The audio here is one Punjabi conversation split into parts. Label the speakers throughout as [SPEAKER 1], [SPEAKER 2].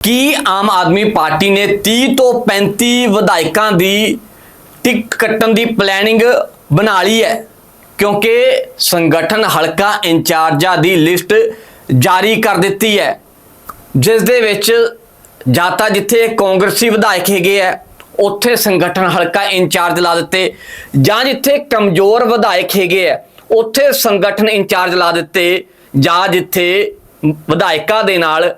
[SPEAKER 1] ਕੀ ਆਮ ਆਦਮੀ ਪਾਰਟੀ ਨੇ 30 ਤੋਂ 35 ਵਿਧਾਇਕਾਂ ਦੀ ਟਿਕਟ ਕੱਟਣ ਦੀ ਪਲੈਨਿੰਗ ਬਣਾ ਲਈ ਹੈ? ਕਿਉਂਕਿ ਸੰਗਠਨ ਹਲਕਾ ਇੰਚਾਰਜਾਂ ਦੀ ਲਿਸਟ ਜਾਰੀ ਕਰ ਦਿੱਤੀ ਹੈ। ਜਿਸ ਦੇ ਵਿੱਚ ਜਾਤਾ ਜਿੱਥੇ ਕਾਂਗਰਸੀ ਵਿਧਾਇਕ ਹੈਗੇ ਆ ਉੱਥੇ ਸੰਗਠਨ ਹਲਕਾ ਇੰਚਾਰਜ ਲਾ ਦਿੱਤੇ। ਜਾਂ ਜਿੱਥੇ ਕਮਜ਼ੋਰ ਵਿਧਾਇਕ ਹੈਗੇ ਆ ਉੱਥੇ ਸੰਗਠਨ ਇੰਚਾਰਜ ਲਾ ਦਿੱਤੇ। ਜਾਂ ਜਿੱਥੇ ਵਿਧਾਇਕਾਂ ਦੇ ਨਾਲ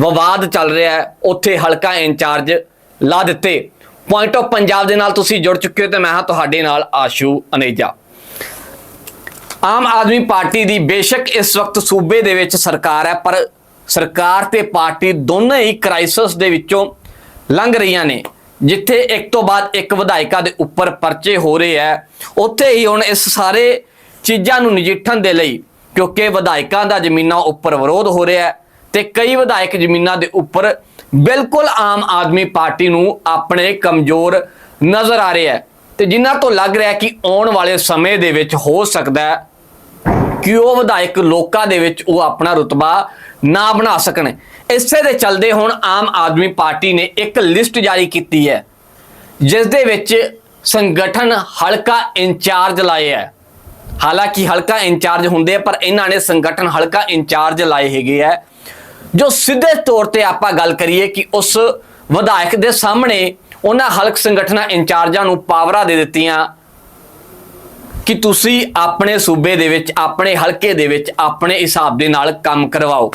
[SPEAKER 1] ਵਿਵਾਦ ਚੱਲ ਰਿਹਾ ਹੈ। ਉੱਥੇ ਹਲਕਾ ਇੰਚਾਰਜ ਲਾ ਦਿੱਤੇ। ਪੁਆਇੰਟ ਆਫ ਪੰਜਾਬ ਦੇ ਨਾਲ ਤੁਸੀਂ ਜੁੜ ਚੁੱਕੇ ਹੋ ਤੇ ਮੈਂ ਹਾਂ ਤੁਹਾਡੇ ਨਾਲ ਆਸ਼ੂ ਅਨੇਜਾ। ਆਮ ਆਦਮੀ ਪਾਰਟੀ ਦੀ ਬੇਸ਼ੱਕ ਇਸ ਵਕਤ ਸੂਬੇ ਦੇ ਵਿੱਚ ਸਰਕਾਰ ਹੈ, ਪਰ ਸਰਕਾਰ ਤੇ ਪਾਰਟੀ ਦੋਨੇ ਹੀ ਕ੍ਰਾਈਸਿਸ ਦੇ ਵਿੱਚੋਂ ਲੰਘ ਰਹੀਆਂ ਨੇ, ਜਿੱਥੇ ਇੱਕ ਤੋਂ ਬਾਅਦ ਇੱਕ ਵਿਧਾਇਕਾਂ ਦੇ ਉੱਪਰ ਪਰਚੇ ਹੋ ਰਹੇ ਹੈ। ਉੱਥੇ ਹੀ ਹੁਣ ਇਸ ਸਾਰੇ ਚੀਜ਼ਾਂ ਨੂੰ ਨਜਿੱਠਣ ਦੇ ਲਈ ਕਿਉਂਕਿ ਵਿਧਾਇਕਾਂ ਦਾ ਜ਼ਮੀਨਾਂ ਉੱਪਰ ਵਿਰੋਧ ਹੋ ਰਿਹਾ ਹੈ। ਤੇ ਕਈ ਵਿਧਾਇਕ ਜ਼ਮੀਨਾਂ ਦੇ ਉੱਪਰ ਬਿਲਕੁਲ ਆਮ ਆਦਮੀ ਪਾਰਟੀ ਨੂੰ ਆਪਣੇ ਕਮਜ਼ੋਰ ਨਜ਼ਰ ਆ ਰਿਹਾ ਹੈ। ਤੇ ਜਿਨ੍ਹਾਂ ਤੋਂ ਲੱਗ ਰਿਹਾ ਕਿ ਆਉਣ ਵਾਲੇ ਸਮੇਂ ਦੇ ਵਿੱਚ ਹੋ ਸਕਦਾ ਹੈ ਕਿ ਉਹ ਵਿਧਾਇਕ ਲੋਕਾਂ ਦੇ ਵਿੱਚ ਉਹ ਆਪਣਾ ਰੁਤਬਾ ਨਾ ਬਣਾ ਸਕਣ। ਇਸੇ ਦੇ ਚਲਦੇ ਹੁਣ ਆਮ ਆਦਮੀ ਪਾਰਟੀ ਨੇ ਇੱਕ ਲਿਸਟ ਜਾਰੀ ਕੀਤੀ ਹੈ, ਜਿਸ ਦੇ ਵਿੱਚ ਸੰਗਠਨ ਹਲਕਾ ਇੰਚਾਰਜ ਲਾਏ ਹੈ। ਹਾਲਾਂਕਿ ਹਲਕਾ ਇੰਚਾਰਜ ਹੁੰਦੇ ਆ, ਪਰ ਇਹਨਾਂ ਨੇ ਸੰਗਠਨ ਹਲਕਾ ਇੰਚਾਰਜ ਲਾਏ ਹੈਗੇ ਹੈ ਜੋ ਸਿੱਧੇ ਤੌਰ ਤੇ ਆਪਾਂ ਗੱਲ ਕਰੀਏ ਕਿ ਉਸ ਵਿਧਾਇਕ ਦੇ ਸਾਹਮਣੇ ਉਹਨਾਂ ਹਲਕ ਸੰਗਠਨਾਂ ਇੰਚਾਰਜਾਂ ਨੂੰ ਪਾਵਰਾਂ ਦੇ ਦਿੱਤੀਆਂ ਕਿ ਤੁਸੀਂ ਆਪਣੇ ਸੂਬੇ ਦੇ ਵਿੱਚ, ਆਪਣੇ ਹਲਕੇ ਦੇ ਵਿੱਚ, ਆਪਣੇ ਹਿਸਾਬ ਦੇ ਨਾਲ ਕੰਮ ਕਰਵਾਓ।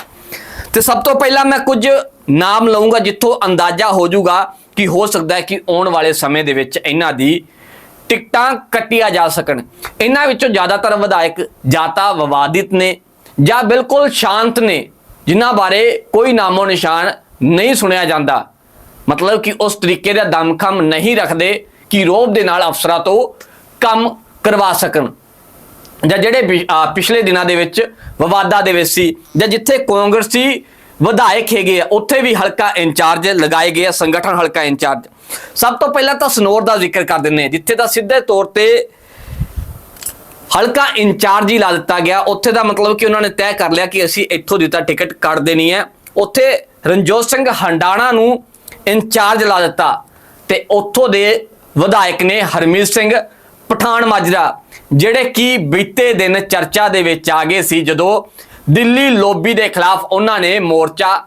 [SPEAKER 1] ਤੇ ਸਭ ਤੋਂ ਪਹਿਲਾਂ ਮੈਂ ਕੁਝ ਨਾਮ ਲਵਾਂਗਾ ਜਿੱਥੋਂ ਅੰਦਾਜ਼ਾ ਹੋ ਜਾਊਗਾ ਕਿ ਹੋ ਸਕਦਾ ਹੈ ਕਿ ਆਉਣ ਵਾਲੇ ਸਮੇਂ ਦੇ ਵਿੱਚ ਇਹਨਾਂ ਦੀ ਟਿਕਟਾਂ ਕੱਟੀਆਂ ਜਾ ਸਕਣ। ਇਹਨਾਂ ਵਿੱਚੋਂ ਜ਼ਿਆਦਾਤਰ ਵਿਧਾਇਕ ਜਾਂ ਤਾਂ ਵਿਵਾਦਿਤ ਨੇ ਜਾਂ ਬਿਲਕੁਲ ਸ਼ਾਂਤ ਨੇ। ਜਿਨ੍ਹਾਂ ਬਾਰੇ ਕੋਈ ਨਾਮੋ ਨਿਸ਼ਾਨ ਨਹੀਂ ਸੁਣਿਆ ਜਾਂਦਾ। ਮਤਲਬ ਕਿ ਉਸ ਤਰੀਕੇ ਦਾ ਦਮਖਮ ਨਹੀਂ ਰੱਖਦੇ ਕਿ ਰੋਬ ਦੇ ਨਾਲ ਅਫਸਰਾਂ ਤੋਂ ਕੰਮ ਕਰਵਾ ਸਕਣ। ਜਾਂ ਜਿਹੜੇ ਪਿਛਲੇ ਦਿਨਾਂ ਦੇ ਵਿੱਚ ਵਿਵਾਦਾਂ ਦੇ ਵਿੱਚ ਸੀ, ਜਾਂ ਜਿੱਥੇ ਕਾਂਗਰਸੀ ਵਿਧਾਇਕ ਹੈਗੇ ਆ, ਉੱਥੇ ਵੀ ਹਲਕਾ ਇੰਚਾਰਜ ਲਗਾਏ ਗਏ ਆ, ਸੰਗਠਨ ਹਲਕਾ ਇੰਚਾਰਜ। ਸਭ ਤੋਂ ਪਹਿਲਾਂ ਤਾਂ ਸਨੋਰ ਦਾ ਜ਼ਿਕਰ ਕਰ ਦਿੰਨੇ ਆ ਜਿੱਥੇ ਤਾਂ ਸਿੱਧੇ ਤੌਰ ਤੇ ਹਲਕਾ ਇੰਚਾਰਜ ਹੀ ਲਾ ਦਿੱਤਾ ਗਿਆ। ਉੱਥੇ ਦਾ ਮਤਲਬ ਕਿ ਉਹਨਾਂ ਨੇ ਤੈਅ ਕਰ ਲਿਆ ਕਿ ਅਸੀਂ ਇੱਥੋਂ ਦੀ ਤਾਂ ਟਿਕਟ ਕੱਢ ਦੇਣੀ ਹੈ। ਉੱਥੇ ਰਣਜੋਤ ਸਿੰਘ ਹੰਡਾਣਾ ਨੂੰ ਇੰਚਾਰਜ ਲਾ ਦਿੱਤਾ ਤੇ ਉੱਥੋਂ ਦੇ ਵਿਧਾਇਕ ਨੇ ਹਰਮੀਤ ਸਿੰਘ ਪਠਾਨ ਮਾਜਰਾ, ਜਿਹੜੇ ਕਿ ਬੀਤੇ ਦਿਨ ਚਰਚਾ ਦੇ ਵਿੱਚ ਆ ਗਏ ਸੀ ਜਦੋਂ ਦਿੱਲੀ ਲੋਬੀ ਦੇ ਖਿਲਾਫ ਉਹਨਾਂ ਨੇ ਮੋਰਚਾ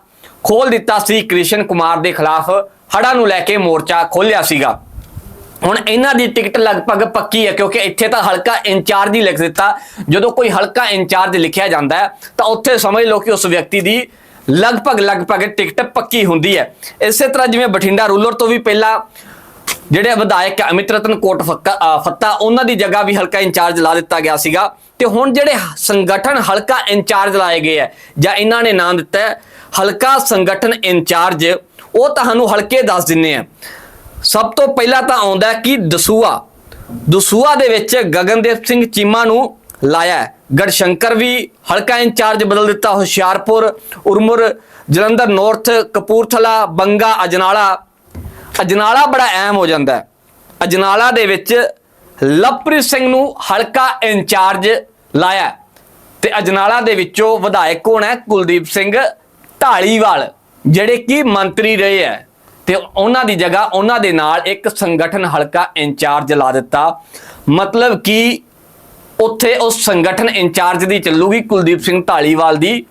[SPEAKER 1] ਖੋਲ ਦਿੱਤਾ ਸੀ। ਕ੍ਰਿਸ਼ਨ ਕੁਮਾਰ ਦੇ ਖਿਲਾਫ ਹੜ੍ਹਾਂ ਨੂੰ ਲੈ ਕੇ ਮੋਰਚਾ ਖੋਲਿਆ ਸੀਗਾ। ਹੁਣ ਇਹਨਾਂ ਦੀ ਟਿਕਟ ਲਗਭਗ ਪੱਕੀ ਹੈ, ਕਿਉਂਕਿ ਇੱਥੇ ਤਾਂ ਹਲਕਾ ਇੰਚਾਰਜ ਹੀ ਲਿਖ ਦਿੱਤਾ। ਜਦੋਂ ਕੋਈ ਹਲਕਾ ਇੰਚਾਰਜ ਲਿਖਿਆ ਜਾਂਦਾ ਹੈ, ਤਾਂ ਉੱਥੇ ਸਮਝ ਲਓ ਕਿ ਉਸ ਵਿਅਕਤੀ ਦੀ ਲਗਭਗ ਲਗਭਗ ਟਿਕਟ ਪੱਕੀ ਹੁੰਦੀ ਹੈ। ਇਸੇ ਤਰ੍ਹਾਂ ਜਿਵੇਂ ਬਠਿੰਡਾ ਰੂਲਰ ਤੋਂ ਵੀ ਪਹਿਲਾਂ ਜਿਹੜੇ ਵਿਧਾਇਕ ਅਮਿਤ ਰਤਨ, ਕੋਟ ਫੱਕਾ- ਅਹ ਫੱਤਾ, ਉਹਨਾਂ ਦੀ ਜਗ੍ਹਾ ਵੀ ਹਲਕਾ ਇੰਚਾਰਜ ਲਾ ਦਿੱਤਾ ਗਿਆ ਸੀਗਾ। ਤੇ ਹੁਣ ਜਿਹੜੇ ਸੰਗਠਨ ਹਲਕਾ ਇੰਚਾਰਜ ਲਾਏ ਗਏ ਹੈ, ਜਾਂ ਇਹਨਾਂ ਨੇ ਨਾਮ ਦਿੱਤਾ ਹਲਕਾ ਸੰਗਠਨ ਇੰਚਾਰਜ, ਉਹ ਤੁਹਾਨੂੰ ਹਲਕੇ ਦੱਸ ਦਿੰਨੇ ਆ ਸਭ ਤੋਂ ਪਹਿਲਾਂ ਤਾਂ ਆਉਂਦਾ ਕਿ ਦਸੂਆ ਦਸੂਆ ਦੇ ਵਿੱਚ ਗਗਨਦੇਵ ਸਿੰਘ ਚੀਮਾ ਨੂੰ ਲਾਇਆ ਗੜਸ਼ੰਕਰ ਵੀ ਹਲਕਾ ਇੰਚਾਰਜ ਬਦਲ ਦਿੱਤਾ, ਹੁਸ਼ਿਆਰਪੁਰ, ਉਰਮੁਰ, ਜਲੰਧਰ ਨਾਰਥ ਕਪੂਰਥਲਾ, ਬੰਗਾ, ਅਜਨਾਲਾ। ਅਜਨਾਲਾ ਬੜਾ ਅਹਿਮ ਹੋ ਜਾਂਦਾ ਹੈ। ਅਜਨਾਲਾ ਦੇ ਵਿੱਚ ਲਵਪ੍ਰੀਤ ਸਿੰਘ ਨੂੰ ਹਲਕਾ ਇੰਚਾਰਜ ਲਾਇਆ ਹੈ। ਤੇ ਅਜਨਾਲਾ ਦੇ ਵਿੱਚੋਂ ਵਿਧਾਇਕ ਕੌਣ ਹੈ? ਕੁਲਦੀਪ ਸਿੰਘ ਢਾਲੀਵਾਲ, ਜਿਹੜੇ ਕਿ ਮੰਤਰੀ ਰਹੇ ਹੈ। ਤੇ ਉਹਨਾਂ ਦੀ ਜਗ੍ਹਾ, ਉਹਨਾਂ ਦੇ ਨਾਲ ਇੱਕ ਸੰਗਠਨ ਹਲਕਾ ਇੰਚਾਰਜ ਲਾ ਦਿੱਤਾ। ਮਤਲਬ ਕਿ ਉੱਥੇ ਉਸ ਸੰਗਠਨ ਇੰਚਾਰਜ ਦੀ ਚੱਲੂਗੀ, ਕੁਲਦੀਪ ਸਿੰਘ ਢਾਲੀਵਾਲ ਦੀ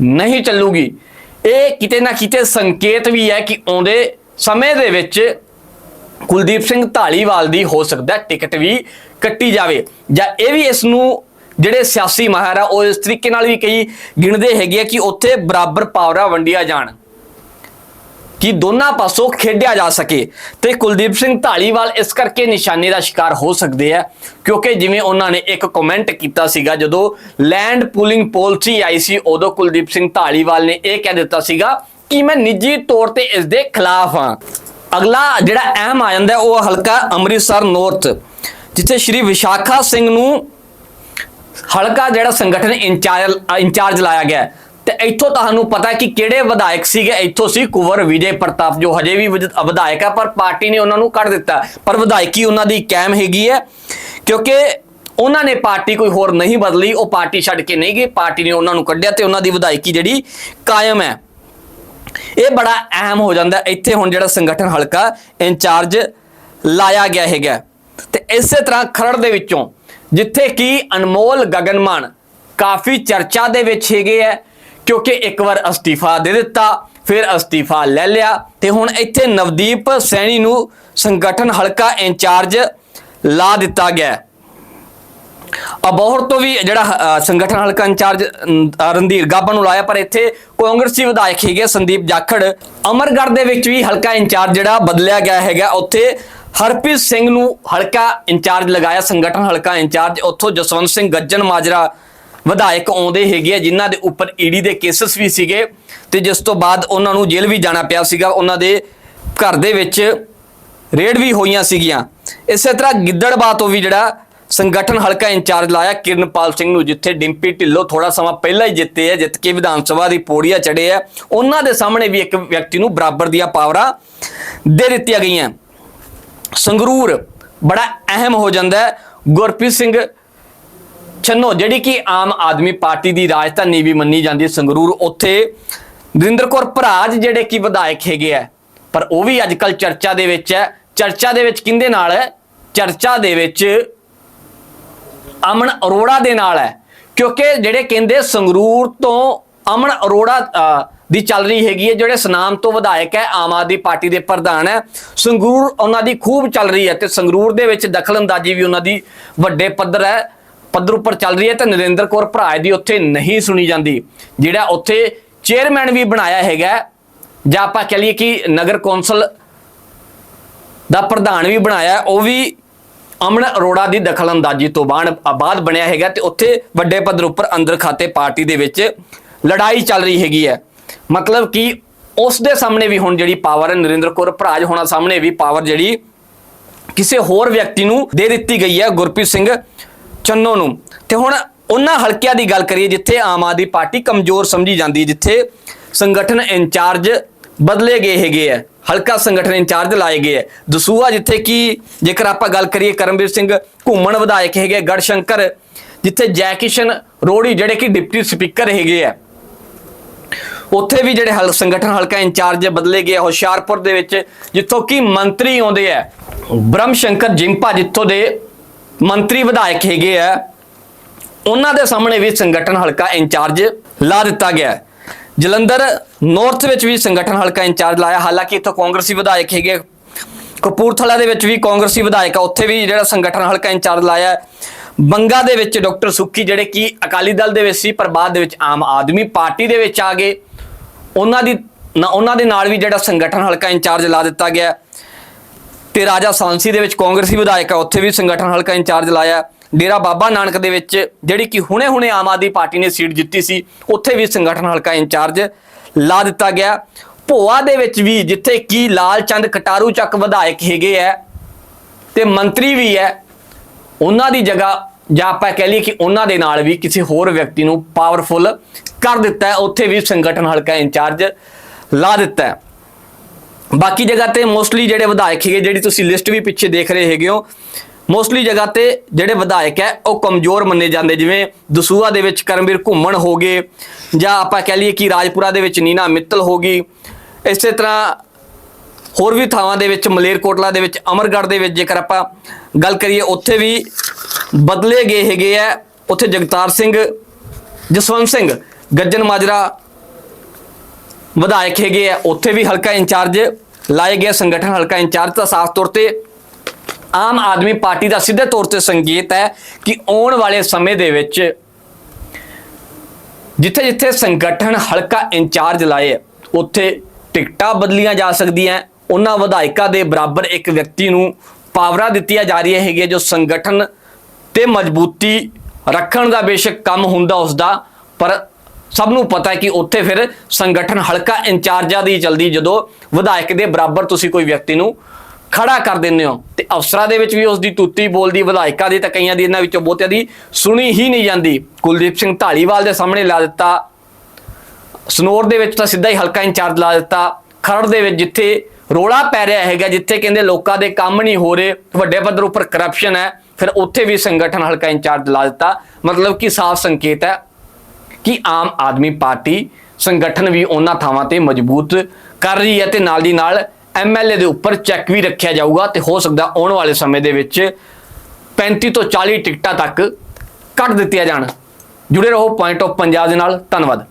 [SPEAKER 1] ਨਹੀਂ ਚੱਲੂਗੀ। ਇਹ ਕਿਤੇ ਨਾ ਕਿਤੇ ਸੰਕੇਤ ਵੀ ਹੈ ਕਿ ਆਉਂਦੇ ਸਮੇਂ ਦੇ ਵਿੱਚ ਕੁਲਦੀਪ ਸਿੰਘ ਢਾਲੀਵਾਲ ਦੀ ਹੋ ਸਕਦਾ ਟਿਕਟ ਵੀ ਕੱਟੀ ਜਾਵੇ। ਜਾਂ ਇਹ ਵੀ ਇਸ ਨੂੰ ਜਿਹੜੇ ਸਿਆਸੀ ਮਾਹਰ ਆ, ਉਹ ਇਸ ਤਰੀਕੇ ਨਾਲ ਵੀ ਕਈ ਗਿਣਦੇ ਹੈਗੇ ਆ ਕਿ ਉੱਥੇ ਬਰਾਬਰ ਪਾਵਰਾਂ ਵੰਡੀਆਂ ਜਾਣ। ਕਿ ਦੋਨਾਂ ਪਾਸੋਂ ਖੇਡਿਆ ਜਾ ਸਕੇ। ਤੇ ਕੁਲਦੀਪ ਸਿੰਘ ਢਾਲੀਵਾਲ ਇਸ ਕਰਕੇ ਨਿਸ਼ਾਨੇ ਦਾ ਸ਼ਿਕਾਰ ਹੋ ਸਕਦੇ ਆ, ਕਿਉਂਕਿ ਜਿਵੇਂ ਉਹਨਾਂ ਨੇ ਇੱਕ ਕਮੈਂਟ ਕੀਤਾ ਸੀਗਾ, ਜਦੋਂ ਲੈਂਡ ਪੂਲਿੰਗ ਪਾਲਿਸੀ ਆਈ ਸੀ, ਉਦੋਂ ਕੁਲਦੀਪ ਸਿੰਘ ਢਾਲੀਵਾਲ ਨੇ ਇਹ ਕਹਿ ਦਿੱਤਾ ਸੀਗਾ ਕਿ ਮੈਂ ਨਿੱਜੀ ਤੌਰ ਤੇ ਇਸ ਦੇ ਖਿਲਾਫ ਹਾਂ। ਅਗਲਾ ਜਿਹੜਾ ਅਹਿਮ ਆ ਜਾਂਦਾ, ਉਹ ਹਲਕਾ ਅੰਮ੍ਰਿਤਸਰ ਨਾਰਥ ਜਿੱਥੇ ਸ਼੍ਰੀ ਵਿਸ਼ਾਖਾ ਸਿੰਘ ਨੂੰ ਹਲਕਾ ਜਿਹੜਾ ਸੰਗਠਨ ਇੰਚਾਰਜ ਇੰਚਾਰਜ ਲਾਇਆ ਗਿਆ। ਤੇ ਇੱਥੋਂ ਤੁਹਾਨੂੰ ਪਤਾ ਕਿ ਕਿਹੜੇ ਵਿਧਾਇਕ ਸੀਗੇ, ਇੱਥੋਂ ਸੀ ਕੁਵਰ, ਵਿਜੇ ਪ੍ਰਤਾਪ ਜੋ ਹਜੇ ਵੀ ਵਿਦ- ਵਿਧਾਇਕ ਆ, ਪਰ ਪਾਰਟੀ ਨੇ ਉਹਨਾਂ ਨੂੰ ਕੱਢ ਦਿੱਤਾ। ਪਰ ਵਿਧਾਇਕੀ ਉਹਨਾਂ ਦੀ ਕਾਇਮ ਹੈਗੀ ਹੈ, ਕਿਉਂਕਿ ਉਹਨਾਂ ਨੇ ਪਾਰਟੀ ਕੋਈ ਹੋਰ ਨਹੀਂ ਬਦਲੀ, ਉਹ ਪਾਰਟੀ ਛੱਡ ਕੇ ਨਹੀਂ ਗਏ, ਪਾਰਟੀ ਨੇ ਉਹਨਾਂ ਨੂੰ ਕੱਢਿਆ ਤੇ ਉਹਨਾਂ ਦੀ ਵਿਧਾਇਕੀ ਜਿਹੜੀ ਕਾਇਮ ਹੈ। ਇਹ ਬੜਾ ਅਹਿਮ ਹੋ ਜਾਂਦਾ ਇੱਥੇ ਹੁਣ ਜਿਹੜਾ ਸੰਗਠਨ ਹਲਕਾ ਇੰਚਾਰਜ ਲਾਇਆ ਗਿਆ ਹੈਗਾ ਤੇ ਇਸੇ ਤਰ੍ਹਾਂ ਖਰੜ ਦੇ ਵਿੱਚੋਂ, ਜਿੱਥੇ ਕਿ ਅਨਮੋਲ ਗਗਨਮਾਨ ਕਾਫੀ ਚਰਚਾ ਦੇ ਵਿੱਚ ਹੈਗੇ ਹੈ ਕਿਉਂਕਿ ਇੱਕ ਵਾਰ ਅਸਤੀਫਾ ਦੇ ਦਿੱਤਾ, ਫਿਰ ਅਸਤੀਫਾ ਲੈ ਲਿਆ ਤੇ ਹੁਣ ਇੱਥੇ ਨਵਦੀਪ ਸੈਣੀ ਨੂੰ ਸੰਗਠਨ ਹਲਕਾ ਇੰਚਾਰਜ ਲਾ ਦਿੱਤਾ ਗਿਆ ਅਬੋਹਰ ਤੋਂ ਵੀ ਜਿਹੜਾ ਸੰਗਠਨ ਹਲਕਾ ਇੰਚਾਰਜ ਰਣਧੀਰ ਗਾਬਾ ਨੂੰ ਲਾਇਆ, ਪਰ ਇੱਥੇ ਕਾਂਗਰਸੀ ਵਿਧਾਇਕ ਹੈਗੇ ਸੰਦੀਪ ਜਾਖੜ। ਅਮਰਗੜ੍ਹ ਦੇ ਵਿੱਚ ਵੀ ਹਲਕਾ ਇੰਚਾਰਜ ਜਿਹੜਾ ਬਦਲਿਆ ਗਿਆ ਹੈਗਾ। ਉੱਥੇ ਹਰਪ੍ਰੀਤ ਸਿੰਘ ਨੂੰ ਹਲਕਾ ਇੰਚਾਰਜ ਲਗਾਇਆ, ਸੰਗਠਨ ਹਲਕਾ ਇੰਚਾਰਜ। ਉੱਥੋਂ ਜਸਵੰਤ ਸਿੰਘ ਗੱਜਣ ਮਾਜਰਾ ਵਿਧਾਇਕ ਆਉਂਦੇ ਹੈਗੇ ਆ, ਜਿਨ੍ਹਾਂ ਦੇ ਉੱਪਰ ਈਡੀ ਦੇ ਕੇਸਸ ਵੀ ਸੀਗੇ ਤੇ ਜਿਸ ਤੋਂ ਬਾਅਦ ਉਹਨਾਂ ਨੂੰ ਜੇਲ੍ਹ ਵੀ ਜਾਣਾ ਪਿਆ ਸੀਗਾ, ਉਹਨਾਂ ਦੇ ਘਰ ਦੇ ਵਿੱਚ ਰੇਡ ਵੀ ਹੋਈਆਂ ਸੀਗੀਆਂ। ਇਸੇ ਤਰ੍ਹਾਂ ਗਿੱਦੜਬਾਹ ਤੋਂ ਵੀ ਜਿਹੜਾ ਸੰਗਠਨ ਹਲਕਾ ਇੰਚਾਰਜ ਲਾਇਆ ਕਿਰਨਪਾਲ ਸਿੰਘ ਨੂੰ, ਜਿੱਥੇ ਡਿੰਪੀ ਢਿੱਲੋਂ ਥੋੜਾ ਸਮਾਂ ਪਹਿਲਾਂ ਹੀ ਜਿੱਤੇ ਆ, ਜਿੱਤ ਕੇ ਵਿਧਾਨ ਸਭਾ ਦੀ ਪੌੜੀਆਂ ਚੜੇ ਆ, ਉਹਨਾਂ ਦੇ ਸਾਹਮਣੇ ਵੀ ਇੱਕ ਵਿਅਕਤੀ ਨੂੰ ਬਰਾਬਰ ਦੀਆਂ ਪਾਵਰਾਂ ਦੇ ਦਿੱਤੀਆਂ ਗਈਆਂ। ਸੰਗਰੂਰ ਬੜਾ ਅਹਿਮ ਹੋ ਜਾਂਦਾ ਹੈ। ਗੁਰਪ੍ਰੀਤ ਸਿੰਘ ਛੰਨੋ, ਜਿਹੜੀ ਕਿ ਆਮ ਆਦਮੀ ਪਾਰਟੀ ਦੀ ਰਾਜਧਾਨੀ ਵੀ ਮੰਨੀ ਜਾਂਦੀ ਹੈ ਸੰਗਰੂਰ, ਉੱਥੇ ਨਰਿੰਦਰ ਕੌਰ ਭਰਾਜ ਜਿਹੜੇ ਕਿ ਵਿਧਾਇਕ ਹੈਗੇ ਆ, ਪਰ ਉਹ ਵੀ ਅੱਜ ਕੱਲ ਚਰਚਾ ਦੇ ਵਿੱਚ ਹੈ। ਚਰਚਾ ਦੇ ਵਿੱਚ ਕਿੰਦੇ ਨਾਲ ਹੈ? ਚਰਚਾ ਦੇ ਵਿੱਚ ਅਮਨ ਅਰੋੜਾ ਦੇ ਨਾਲ ਹੈ। ਕਿਉਂਕਿ ਜਿਹੜੇ ਕਹਿੰਦੇ ਸੰਗਰੂਰ ਤੋਂ ਅਮਨ ਅਰੋੜਾ ਦੀ ਚੱਲ ਰਹੀ ਹੈਗੀ ਹੈ, ਜਿਹੜੇ ਸਨਾਮ ਤੋਂ ਵਿਧਾਇਕ ਹੈ, ਆਮ ਆਦਮੀ ਪਾਰਟੀ ਦੇ ਪ੍ਰਧਾਨ ਹੈ। ਸੰਗਰੂਰ ਉਹਨਾਂ ਦੀ ਖੂਬ ਚੱਲ ਰਹੀ ਹੈ ਤੇ ਸੰਗਰੂਰ ਦੇ ਵਿੱਚ ਦਖਲਅੰਦਾਜ਼ੀ ਵੀ ਉਹਨਾਂ ਦੀ ਵੱਡੇ ਪੱਧਰ ਹੈ। ਪੱਧਰ ਉੱਪਰ ਚੱਲ ਰਹੀ ਹੈ ਤੇ ਨਰਿੰਦਰ ਕੌਰ ਭਰਾਜ ਦੀ ਉੱਥੇ ਨਹੀਂ ਸੁਣੀ ਜਾਂਦੀ। ਜਿਹੜਾ ਉੱਥੇ ਚੇਅਰਮੈਨ ਵੀ ਬਣਾਇਆ ਹੈਗਾ ਜਾਂ ਆਪਾਂ ਕਹ ਲਈਏ ਕਿ ਨਗਰ ਕੌਂਸਲ ਦਾ ਪ੍ਰਧਾਨ ਵੀ ਬਣਾਇਆ ਉਹ ਵੀ ਅਮਨ ਅਰੋੜਾ ਦੀ ਦਖਲਅੰਦਾਜ਼ੀ ਤੋਂ ਬਾਅਦ ਬਾਅਦ ਬਣਿਆ ਹੈਗਾ ਤੇ ਉੱਥੇ ਵੱਡੇ ਪੱਧਰ ਉੱਪਰ ਅੰਦਰ ਖਾਤੇ ਪਾਰਟੀ ਦੇ ਵਿੱਚ ਲੜਾਈ ਚੱਲ ਰਹੀ ਹੈਗੀ ਹੈ। ਮਤਲਬ ਕਿ ਉਸ ਦੇ ਸਾਹਮਣੇ ਵੀ ਹੁਣ ਜਿਹੜੀ ਪਾਵਰ ਹੈ, ਨਰਿੰਦਰ ਕੌਰ ਭਰਾਜ ਹੋਣਾ ਸਾਹਮਣੇ ਵੀ ਪਾਵਰ ਜਿਹੜੀ ਕਿਸੇ ਹੋਰ ਵਿਅਕਤੀ ਨੂੰ ਦੇ ਦਿੱਤੀ ਗਈ ਹੈ, ਗੁਰਪ੍ਰੀਤ ਸਿੰਘ ਚੰਨੋ ਨੂੰ ਤੇ ਹੁਣ ਉਹਨਾਂ ਹਲਕਿਆਂ ਦੀ ਗੱਲ ਕਰੀਏ ਜਿੱਥੇ ਆਮ ਆਦਮੀ ਪਾਰਟੀ ਕਮਜ਼ੋਰ ਸਮਝੀ ਜਾਂਦੀ ਹੈ, ਜਿੱਥੇ ਸੰਗਠਨ ਇੰਚਾਰਜ ਬਦਲੇ ਗਏ ਹੈਗੇ ਆ ਹਲਕਾ ਸੰਗਠਨ ਇੰਚਾਰਜ ਲਾਏ ਗਏ ਆ ਦਸੂਹਾ ਜਿੱਥੇ ਕਿ ਜੇਕਰ ਆਪਾਂ ਗੱਲ ਕਰੀਏ ਕਰਮਵੀਰ ਸਿੰਘ ਘੁੰਮਣ ਵਿਧਾਇਕ ਹੈਗੇ ਗੜਸ਼ੰਕਰ, ਜਿੱਥੇ ਜੈ ਕਿਸ਼ਨ ਰੋੜੀ ਜਿਹੜੇ ਕਿ ਡਿਪਟੀ ਸਪੀਕਰ ਹੈਗੇ ਆ ਉੱਥੇ ਵੀ ਜਿਹੜੇ ਹਲ ਸੰਗਠਨ ਹਲਕਾ ਇੰਚਾਰਜ ਬਦਲੇ ਗਏ ਆ। ਹੁਸ਼ਿਆਰਪੁਰ ਦੇ ਵਿੱਚ ਜਿੱਥੋਂ ਕਿ ਮੰਤਰੀ ਆਉਂਦੇ ਆ ਬ੍ਰਹਮ ਸ਼ੰਕਰ ਜਿੰਪਾ ਜਿੱਥੋਂ ਦੇ ਮੰਤਰੀ ਵਿਧਾਇਕ ਹੈਗੇ ਆ, ਉਹਨਾਂ ਦੇ ਸਾਹਮਣੇ ਵੀ ਸੰਗਠਨ ਹਲਕਾ ਇੰਚਾਰਜ ਲਾ ਦਿੱਤਾ ਗਿਆ ਜਲੰਧਰ ਨਾਰਥ ਵਿੱਚ ਵੀ ਸੰਗਠਨ ਹਲਕਾ ਇੰਚਾਰਜ ਲਾਇਆ, ਹਾਲਾਂਕਿ ਇੱਥੋਂ ਕਾਂਗਰਸੀ ਵਿਧਾਇਕ ਹੈਗੇ ਕਪੂਰਥਲਾ ਦੇ ਵਿੱਚ ਵੀ ਕਾਂਗਰਸੀ ਵਿਧਾਇਕ ਆ, ਉੱਥੇ ਵੀ ਜਿਹੜਾ ਸੰਗਠਨ ਹਲਕਾ ਇੰਚਾਰਜ ਲਾਇਆ ਬੰਗਾ ਦੇ ਵਿੱਚ ਡਾਕਟਰ ਸੁੱਖੀ, ਜਿਹੜੇ ਕਿ ਅਕਾਲੀ ਦਲ ਦੇ ਵਿੱਚ ਸੀ, ਪਰ ਬਾਅਦ ਦੇ ਵਿੱਚ ਆਮ ਆਦਮੀ ਪਾਰਟੀ ਦੇ ਵਿੱਚ ਆ ਗਏ। ਉਹਨਾਂ ਦੀ, ਨਾ- ਉਹਨਾਂ ਦੇ ਨਾਲ ਵੀ ਜਿਹੜਾ ਸੰਗਠਨ ਹਲਕਾ ਇੰਚਾਰਜ ਲਾ ਦਿੱਤਾ ਗਿਆ ਤੇ ਰਾਜਾ ਸਾਂਸੀ ਦੇ ਵਿੱਚ ਕਾਂਗਰਸੀ ਵਿਧਾਇਕ ਹੈ ਉੱਥੇ ਵੀ ਸੰਗਠਨ ਹਲਕਾ ਇੰਚਾਰਜ ਲਾਇਆ। ਡੇਰਾ ਬਾਬਾ ਨਾਨਕ ਦੇ ਵਿੱਚ ਜਿਹੜੀ ਕਿ ਹੁਣੇ-ਹੁਣੇ ਆਮ ਆਦਮੀ ਪਾਰਟੀ ਨੇ ਸੀਟ ਜਿੱਤੀ ਸੀ, ਉੱਥੇ ਵੀ ਸੰਗਠਨ ਹਲਕਾ ਇੰਚਾਰਜ ਲਾ ਦਿੱਤਾ ਗਿਆ। ਭੋਆ ਦੇ ਵਿੱਚ ਵੀ ਜਿੱਥੇ ਕੀ ਲਾਲ ਚੰਦ ਕਟਾਰੂ ਚੱਕ ਵਿਧਾਇਕ ਹੈਗੇ ਆ ਤੇ ਮੰਤਰੀ ਵੀ ਹੈ ਉਹਨਾਂ ਦੀ ਜਗ੍ਹਾ ਜਾਂ ਆਪਾਂ ਕਹਿ ਲਈਏ ਕਿ ਉਹਨਾਂ ਦੇ ਨਾਲ ਵੀ ਕਿਸੇ ਹੋਰ ਵਿਅਕਤੀ ਨੂੰ ਪਾਵਰਫੁਲ ਕਰ ਦਿੱਤਾ ਹੈ, ਉੱਥੇ ਵੀ ਸੰਗਠਨ ਹਲਕਾ ਇੰਚਾਰਜ ਲਾ ਦਿੱਤਾ ਹੈ। ਬਾਕੀ ਜਗ੍ਹਾ ਤੇ ਮੋਸਟਲੀ ਜਿਹੜੇ ਵਿਧਾਇਕ ਹੈਗੇ ਜਿਹੜੀ ਤੁਸੀਂ ਲਿਸਟ ਵੀ ਪਿੱਛੇ ਦੇਖ ਰਹੇ ਹੈਗੇ ਹੋ ਮੋਸਟਲੀ ਜਗ੍ਹਾ ਤੇ ਜਿਹੜੇ ਵਿਧਾਇਕ ਹੈ, ਉਹ ਕਮਜ਼ੋਰ ਮੰਨੇ ਜਾਂਦੇ, ਜਿਵੇਂ ਦਸੂਹਾ ਦੇ ਵਿੱਚ ਕਰਮਵੀਰ ਘੁੰਮਣ ਹੋ ਗਏ, ਜਾਂ ਆਪਾਂ ਕਹਿ ਲਈਏ ਕਿ ਰਾਜਪੁਰਾ ਦੇ ਵਿੱਚ ਨੀਨਾ ਮਿੱਤਲ ਹੋ ਗਈ। ਇਸੇ ਤਰ੍ਹਾਂ ਹੋਰ ਵੀ ਥਾਵਾਂ ਦੇ ਵਿੱਚ, ਮਲੇਰਕੋਟਲਾ ਦੇ ਵਿੱਚ, ਅਮਰਗੜ੍ਹ ਦੇ ਵਿੱਚ ਜੇਕਰ ਆਪਾਂ ਗੱਲ ਕਰੀਏ, ਉੱਥੇ ਵੀ ਬਦਲੇ ਗਏ ਹੈਗੇ ਆ, ਉੱਥੇ ਜਗਤਾਰ ਸਿੰਘ, ਜਸਵੰਤ ਸਿੰਘ ਗੱਜਨ ਮਾਜਰਾ ਵਿਧਾਇਕ ਹੈਗੇ ਆ, ਉੱਥੇ ਵੀ ਹਲਕਾ ਇੰਚਾਰਜ ਲਾਏ ਗਏ ਸੰਗਠਨ ਹਲਕਾ ਇੰਚਾਰਜ ਤਾਂ ਸਾਫ਼ ਤੌਰ ਤੇ ਆਮ ਆਦਮੀ ਪਾਰਟੀ ਦਾ ਸਿੱਧੇ ਤੌਰ ਤੇ ਸੰਕੇਤ ਹੈ ਕਿ ਆਉਣ ਵਾਲੇ ਸਮੇਂ ਦੇ ਵਿੱਚ ਜਿੱਥੇ ਜਿੱਥੇ ਸੰਗਠਨ ਹਲਕਾ ਇੰਚਾਰਜ ਲਾਏ, ਉੱਥੇ ਟਿਕਟਾਂ ਬਦਲੀਆਂ ਜਾ ਸਕਦੀਆਂ, ਉਹਨਾਂ ਵਿਧਾਇਕਾਂ ਦੇ ਬਰਾਬਰ ਇੱਕ ਵਿਅਕਤੀ ਨੂੰ ਪਾਵਰਾਂ ਦਿੱਤੀਆਂ ਜਾ ਰਹੀਆਂ ਹੈਗੀਆਂ, ਜੋ ਸੰਗਠਨ ਤੇ ਮਜ਼ਬੂਤੀ ਰੱਖਣ ਦਾ ਬੇਸ਼ੱਕ ਕੰਮ ਹੁੰਦਾ ਉਸ ਦਾ ਪਰ ਸਭ ਨੂੰ ਪਤਾ ਹੈ ਕਿ ਉੱਥੇ ਫਿਰ ਸੰਗਠਨ ਹਲਕਾ ਇੰਚਾਰਜਾਂ ਦੀ ਚਲਦੀ ਜਦੋਂ ਵਿਧਾਇਕ ਦੇ ਬਰਾਬਰ ਤੁਸੀਂ ਕੋਈ ਵਿਅਕਤੀ ਨੂੰ ਖੜਾ ਕਰ ਦਿੰਦੇ ਹੋ ਤੇ ਅਫਸਰਾਂ ਦੇ ਵਿੱਚ ਵੀ ਉਸ ਦੀ ਤੂਤੀ ਬੋਲਦੀ, ਵਿਧਾਇਕਾਂ ਦੀ ਤਾਂ ਕਈਆਂ ਦੀ ਇਹਨਾਂ ਵਿੱਚੋਂ ਬਹੁਤਿਆਂ ਦੀ ਸੁਣੀ ਹੀ ਨਹੀਂ ਜਾਂਦੀ। ਕੁਲਦੀਪ ਸਿੰਘ ਢਾਲੀਵਾਲ ਦੇ ਸਾਹਮਣੇ ਲਾ ਦਿੱਤਾ। ਸਨੋਰ ਦੇ ਵਿੱਚ ਤਾਂ ਸਿੱਧਾ ਹੀ ਹਲਕਾ ਇੰਚਾਰਜ ਲਾ ਦਿੱਤਾ। ਖਰੜ ਦੇ ਵਿੱਚ ਜਿੱਥੇ ਰੋਲਾ ਪੈ ਰਿਹਾ ਹੈਗਾ, ਜਿੱਥੇ ਕਹਿੰਦੇ ਲੋਕਾਂ ਦੇ ਕੰਮ ਨਹੀਂ ਹੋ ਰਹੇ, ਵੱਡੇ ਪੱਧਰ ਉੱਪਰ ਕਰਪਸ਼ਨ ਹੈ, ਫਿਰ ਉੱਥੇ ਵੀ ਸੰਗਠਨ ਹਲਕਾ ਇੰਚਾਰਜ ਲਾ ਦਿੱਤਾ। ਮਤਲਬ ਕਿ ਸਾਫ਼ ਸੰਕੇਤ ਹੈ। ਕਿ ਆਮ ਆਦਮੀ ਪਾਰਟੀ ਸੰਗਠਨ ਵੀ ਉਹਨਾਂ ਥਾਵਾਂ ਤੇ ਮਜ਼ਬੂਤ ਕਰ ਰਹੀ ਹੈ ਤੇ ਨਾਲ ਦੀ ਨਾਲ ਐਮਐਲਏ ਦੇ ਉੱਪਰ ਚੈੱਕ ਵੀ ਰੱਖਿਆ ਜਾਊਗਾ ਤੇ ਹੋ ਸਕਦਾ ਆਉਣ ਵਾਲੇ ਸਮੇਂ ਦੇ ਵਿੱਚ 35 ਤੋਂ 40 ਟਿਕਟਾਂ ਤੱਕ ਕੱਟ ਦਿੱਤੀਆਂ ਜਾਣ। ਜੁੜੇ ਰਹੋ ਪੁਆਇੰਟ ਆਫ ਪੰਜਾਬ ਦੇ ਨਾਲ। ਧੰਨਵਾਦ।